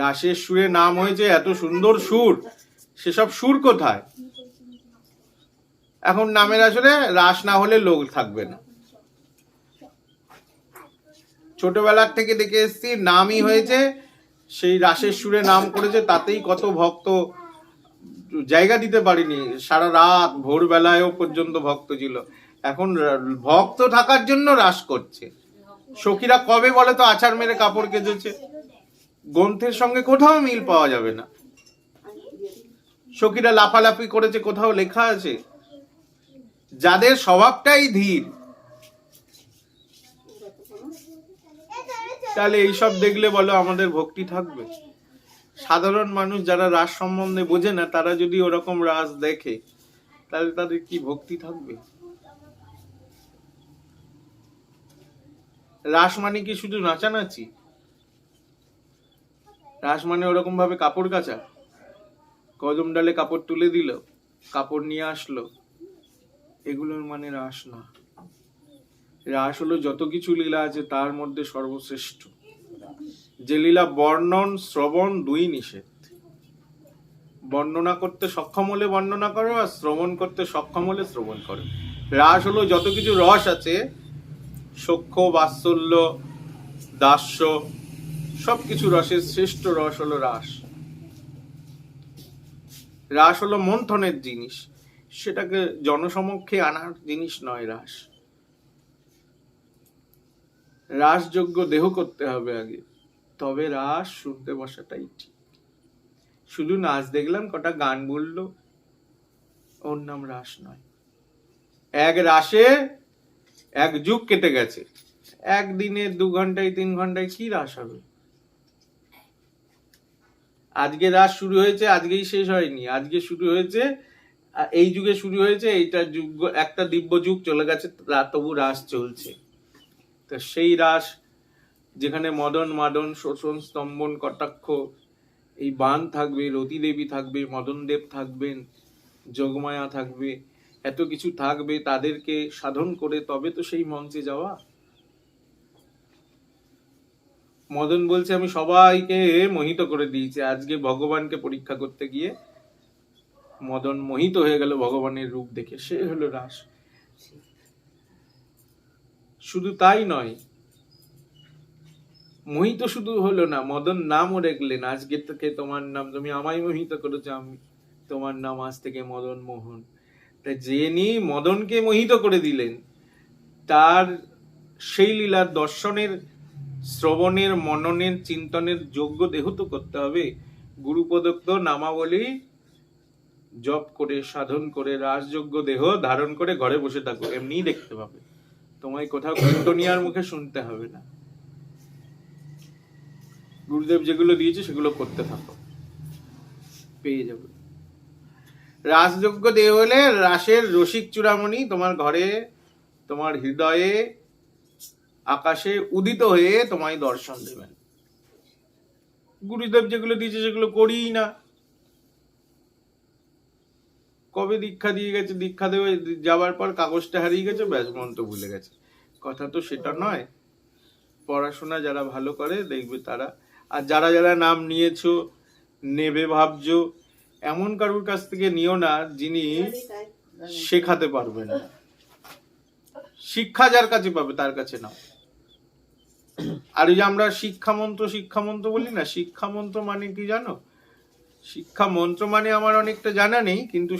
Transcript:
রাসের সুরে নাম হয়েছে এত সুন্দর সুর। সেসব সুর কোথায়? এখন নামের আসলে রাস না হলে লোক থাকবে না। ছোটবেলার থেকে দেখে এসছি, নামই হয়েছে, সেই রাসের সুরে নাম করেছে, তাতেই কত ভক্ত জায়গা দিতে পারিনি। সারা রাত ভোরবেলায়ও পর্যন্ত ভক্ত ছিল। এখন ভক্ত থাকার জন্য রাস করছে। সখীরা কবে বলে তো আছাড় মেরে কাপড় কেজেছে গ্রন্থের সঙ্গে কোথাও মিল পাওয়া যাবে না। সখীরা লাফালাফি করেছে, কোথাও লেখা আছে? যাদের স্বভাবটাই ধীর। তাহলে এইসব দেখলে বলো আমাদের ভক্তি থাকবে? সাধারণ মানুষ যারা রাস সম্বন্ধে বোঝে না, তারা যদি ওরকম রাস দেখে, তাহলে তাদের কি ভক্তি থাকবে? রাস মানে কি শুধু নাচানাচি? রাস মানে ওরকম ভাবে কাপড় কাচা। কদম ডালে কাপড় তুলে দিল, কাপড় নিয়ে আসলো। এগুলোর মানে রাস না। রাস হলো যত কিছু লীলা আছে তার মধ্যে সর্বশ্রেষ্ঠ। যে লীলা বর্ণন, শ্রবণ দুই নিষেধ। বর্ণনা করতে সক্ষম হলে বর্ণনা করো আর শ্রবণ করতে সক্ষম হলে শ্রবণ করো। রাস হলো যত কিছু রস আছে, সখ্য, বাৎসল্য, দাস্য সবকিছু রসের শ্রেষ্ঠ রস হলো রাস। রাস হলো মন্থনের জিনিস। সেটাকে জনসমক্ষে আনার জিনিস নয় রাস। রাসযোগ্য দেহ করতে হবে আগে। তবে রাস শুনতে বসাটাই ঠিক। শুধু নাচ দেখলাম, কটা গান বলল, ওর নাম রাস নয়। এক রাসে এক যুগ কেটে গেছে। একদিনে দু ঘন্টায়, তিন ঘন্টায় কি রাস হবে? আজকে রাস শুরু হয়েছে, আজকেই শেষ হয়নি। আজকে শুরু হয়েছে এই যুগে শুরু হয়েছে, এইটা যুগ, একটা দিব্য যুগ চলে গেছে তবু রাস চলছে। তো সেই রাস যেখানে মদন মাদন শোষণ স্তম্ভন কটাক্ষ, এই বান থাকবে রতি দেবী থাকবে মদন দেব থাকবেন যোগমায়া থাকবে, এত কিছু থাকবে, তাদেরকে সাধন করে তবে তো সেই মঞ্চে যাওয়া। মদন বলছে, আমি সবাইকে মোহিত করে দিয়েছি। আজকে ভগবানকে পরীক্ষা করতে গিয়ে মদন মোহিত হয়ে গেল ভগবানের রূপ দেখে। সে হলো রাস। শুধু তাই নয়, মোহিত শুধু হলো না, মদন নামও রাখলেন। আজকে থেকে তোমার নাম, তুমি আমায় মোহিত করেছ, আমি তোমার নাম আজ থেকে মদন মোহন। তা যিনি মদনকে মোহিত করে দিলেন, তার সেই লীলার দর্শনের শ্রবণের, মননের, চিন্তনের যোগ্য দেহ তো করতে হবে। গুরুপদত্ত নামাবলী জপ করে, সাধন করে রাসযোগ্য দেহ ধারণ করে ঘরে বসে থাকো, এমনিই দেখতে পাবে। তোমায় কোথাও কীর্তনিয়ার মুখে শুনতে হবে না। গুরুদেব যেগুলো দিয়েছে সেগুলো করতে থাকো। পেয়ে যাবে। রাসযোগ্য দেহ হলে রাসের রসিক চূড়ামণি তোমার ঘরে, তোমার হৃদয়ে আকাশে উদিত হয়ে তোমায় দর্শন দেবেন। গুরুদেব যেগুলো দিয়েছে সেগুলো করিই না। কবে দীক্ষা দিয়ে গেছে? দীক্ষা দেবে যাওয়ার পর কাগজটা হারিয়ে গেছে ব্যাস মন্ত্র ভুলে গেছে। কথা তো সেটা নয়। পড়াশোনা যারা ভালো করে দেখবে তারা। আর যারা যারা নাম নিয়েছো, নেবে ভাবছ, এমন কারুর কাছ থেকে নিও না যিনি শেখাতে পারবে না। শিক্ষা যার কাছে পাবে, তার কাছে নাও। আর ওই যে আমরা শিক্ষামন্ত্র শিক্ষামন্ত্র বলি না, শিক্ষামন্ত্র মানে কি জানো? শিক্ষামন্ত্র মানে আমার অনেকটা জানা নেই, কিন্তু